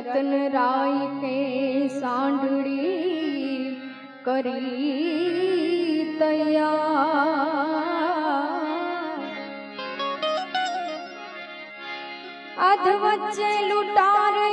રતન રાય કે સાંડળી કરી તૈયાર. અધ વચ્ચે લૂંટારે